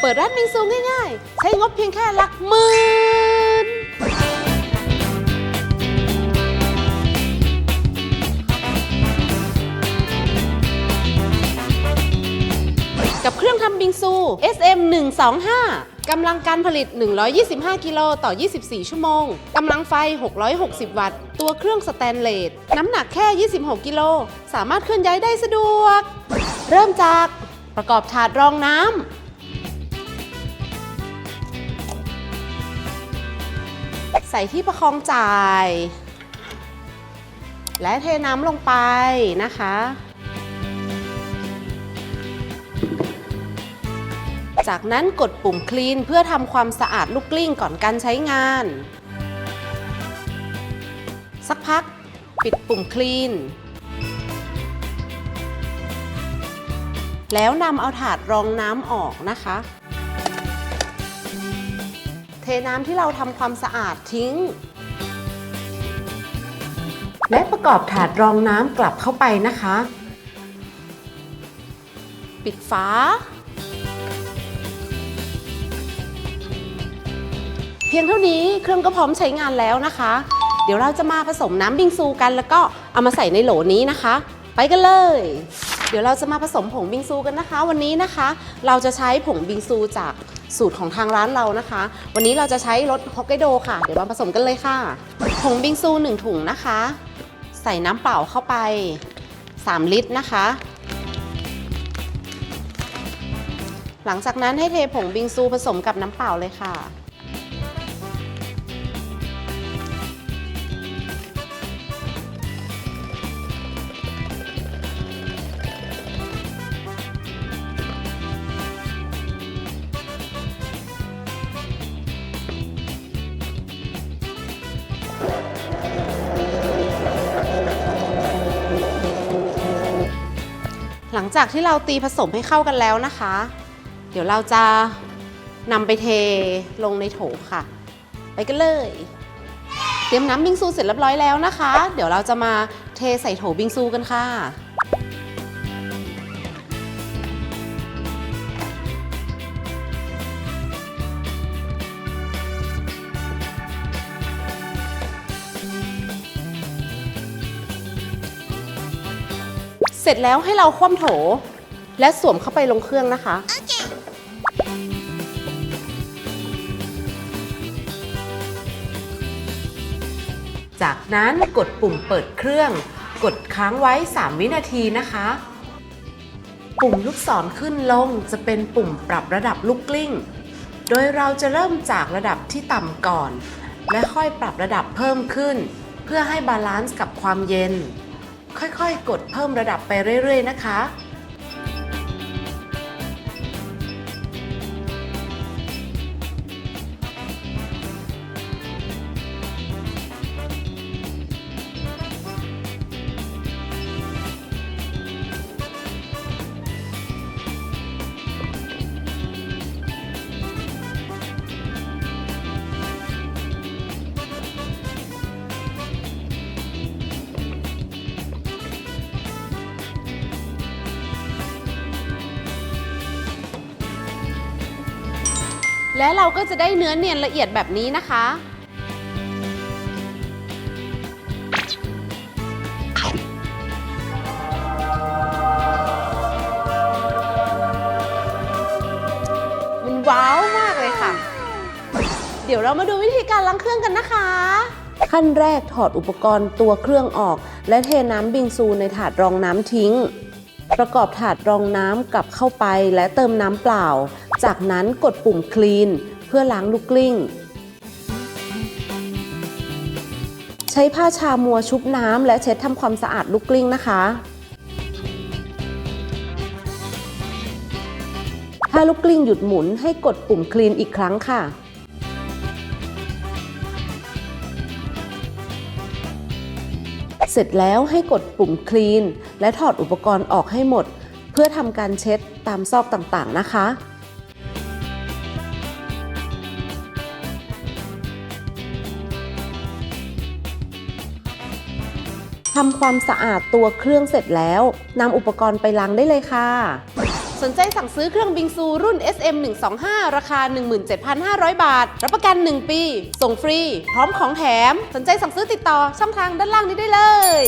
เปิดร้านบิงซูง่ายๆ ใช้งบเพียงแค่หลักหมื่นกับเครื่องทำบิงซู SM 125กำลังการผลิต 125 กิโลต่อ 24 ชั่วโมง กำลังไฟ 660 วัตต์ ตัวเครื่องสแตนเลส น้ำหนักแค่ 26 กิโล สามารถเคลื่อนย้ายได้สะดวก เริ่มจากประกอบถาดรองน้ำ ใส่ที่ประคองจ่าย และเทน้ำลงไปนะคะ จากนั้นกดปุ่มคลีนเพื่อทำความสะอาดลูกกลิ้งก่อนการใช้งาน สักพักปิดปุ่มคลีนแล้วนำเอาถาดรองน้ำออกนะคะ น้ำที่เราทำความสะอาดทิ้ง และประกอบถาดรองน้ำกลับเข้าไปนะคะ ปิดฝา เพียงเท่านี้เครื่องก็พร้อมใช้งานแล้วนะคะ เดี๋ยวเราจะมาผสมน้ำบิงซูกันแล้วก็เอามาใส่ในโหลนี้นะคะ ไปกันเลยเดี๋ยวเราจะมาผสมผงบิงซูกันนะคะ วันนี้นะคะ เราจะใช้ผงบิงซูจาก สูตรของทางร้านเรานะคะ วันนี้เราจะใช้รสฮอกไกโดค่ะ เดี๋ยวมาผสมกันเลยค่ะผงบิงซู1ถุงนะคะ ใส่น้ำเปล่าเข้าไป 3 ลิตรนะคะ หลังจากนั้นให้เทผงบิงซูผสมกับน้ำเปล่าเลยค่ะ ลังจากที่เราตีผสมให้เข้ากันแล้วนะคะ เดี๋ยวเราจะนำไปเทลงในโถค่ะ ไปกันเลย เตรียมน้ำบิงซูเสร็จเรียบร้อยแล้วนะคะ เดี๋ยวเราจะมาเทใส่โถบิงซูกันค่ะ เสร็จแล้วให้เราคว่ำโถ และสวมเข้าไปลงเครื่องนะคะ จากนั้นกดปุ่มเปิดเครื่อง กดค้างไว้ 3 วินาทีนะคะ ปุ่มลูกศรขึ้นลงจะเป็นปุ่มปรับระดับลูกกลิ้ง โดยเราจะเริ่มจากระดับที่ต่ำก่อน และค่อยปรับระดับเพิ่มขึ้น เพื่อให้บาลานซ์กับความเย็น ค่อยๆ กดเพิ่มระดับไปเรื่อยๆ นะคะ และเราก็จะได้เนื้อเนียนละเอียดแบบนี้นะคะ มันว้าวมากเลยค่ะ เดี๋ยวเรามาดูวิธีการล้างเครื่องกันนะคะ ขั้นแรกถอดอุปกรณ์ตัวเครื่องออก และเทน้ำบิงซูในถาดรองน้ำทิ้งประกอบถาดรองน้ำกลับเข้าไปและเติมน้ำเปล่า จากนั้นกดปุ่มคลีนเพื่อล้างลูกกลิ้ง ใช้ผ้าชามัวชุบน้ำและเช็ดทำความสะอาดลูกกลิ้งนะคะถ้าลูกกลิ้งหยุดหมุนให้กดปุ่มคลีนอีกครั้งค่ะ เสร็จแล้วให้กดปุ่มคลีนและถอดอุปกรณ์ออกให้หมด เพื่อทำการเช็ดตามซอกต่างๆนะคะ ทำความสะอาดตัวเครื่องเสร็จแล้วนำอุปกรณ์ไปล้างได้เลยค่ะ สนใจสั่งซื้อเครื่องบิงซูรุ่น SM 125 ราคา 17,500 บาท รับประกัน 1 ปี ส่งฟรี พร้อมของแถม สนใจสั่งซื้อติดต่อช่องทางด้านล่างนี้ได้เลย